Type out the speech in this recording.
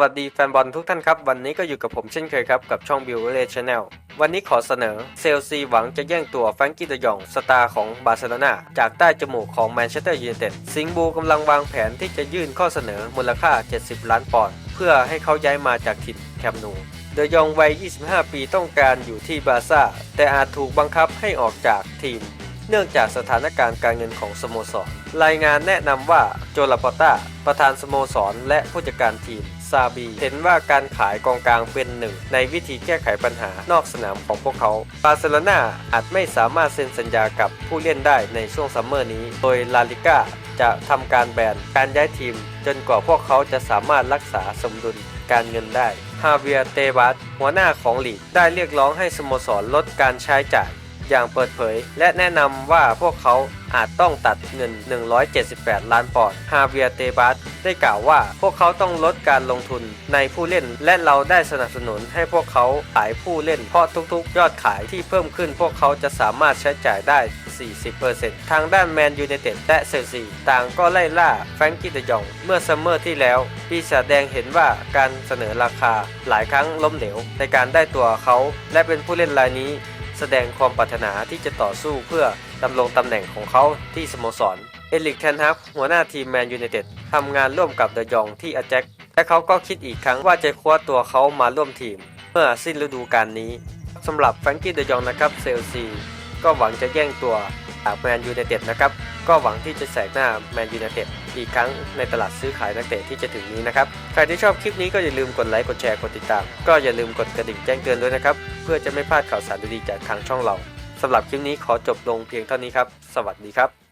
วัสดีแฟนบอลทุกท่านครับ วันนี้ก็อยู่กับผมเช่นเคยครับ กับช่อง b i l l r e c h a n n e l วันนี้ขอเสนอเซลซีหวังจะแย่งตัวแฟรงกี้ดยองสตาร์ของบาร์เซโลนาจากใต้จมูกของแมนเชสเตอร์ยูไนเต็ดสิงบูกำลังวางแผนที่จะยื่นข้อเสนอมูลค่า 70 ล้านปอนด์เพื่อให้เขาย้ายมาจากถิ่นแคมป์นูเดยองวัย 25 ปีต้องการอยู่ที่บาร์ซ่าแต่อาจถูกบังคับให้ออกจากทีม เนื่องจากสถานการณ์การเงินของสโมสร รายงานแนะนำว่าโจลาปอต้าประธานสโมสรและผู้จัดการทีม ซาบี เห็นว่าการขายกองกลางเป็นหนึ่ง ในวิธีแก้ไขปัญหานอกสนามของพวกเขา บาร์เซโลนาอาจไม่สามารถเซ็นสัญญากับผู้เล่นได้ในช่วงซัมเมอร์นี้ โดยลาลิก้าจะทำการแบนการย้ายทีม จนกว่าพวกเขาจะสามารถรักษาสมดุลการเงินได้ ฮาเวียเตบัสหัวหน้าของลีกได้เรียกร้องให้สโมสรลดการใช้จ่ายอย่างเปิดเผย และแนะนำว่าพวกเขา อาจต้องตัดเงิน 178 ล้านปอนด์ ฮาเวียเตบัสได้กล่าวว่า พวกเขาต้องลดการลงทุนในผู้เล่น และเราได้สนับสนุนให้พวกเขาขายผู้เล่น เพราะทุกๆ ยอดขายที่เพิ่มขึ้น พวกเขาจะสามารถใช้จ่ายได้ 40%ทางด้านแมนยูไนเต็ดและเซลซีต่างก็ไล่ล่าแฟรงกี้เดยองเมื่อซัมเมอร์ที่แล้ว ปีศาจแดงเห็นว่าการเสนอราคาหลายครั้งล้มเหลวในการได้ตัวเขาและเป็นผู้เล่นรายนี้ แสดงความปรารถนาที่จะต่อสู้เพื่อดำรงตำแหน่งของเขาที่สโมสร เอลิกแทนฮักหัวหน้าทีมแมนยูไนเต็ดทำงานร่วมกับเดยองที่อาแจ็คและเขาก็คิดอีกครั้งว่าจะคว้าตัวเขามาร่วมทีม เมื่อสิ้นฤดูกาลนี้สำหรับแฟรงกี้เดยองนะครับเซลซี ก็หวังจะแย่งตัวจากแมนยูไนเต็ดนะครับ ก็หวังที่จะแสกหน้าแมนยูไนเต็ดอีกครั้งในตลาดซื้อขายนักเตะที่จะถึงนี้นะครับ ใครที่ชอบคลิปนี้ก็อย่าลืมกดไลค์กดแชร์กดติดตาม ก็อย่าลืมกดกระดิ่งแจ้งเตือนด้วยนะครับ เพื่อจะไม่พลาดข่าวสารดีๆจากทางช่องเราสำหรับคลิปนี้ขอจบลงเพียงเท่านี้ครับ สวัสดีครับ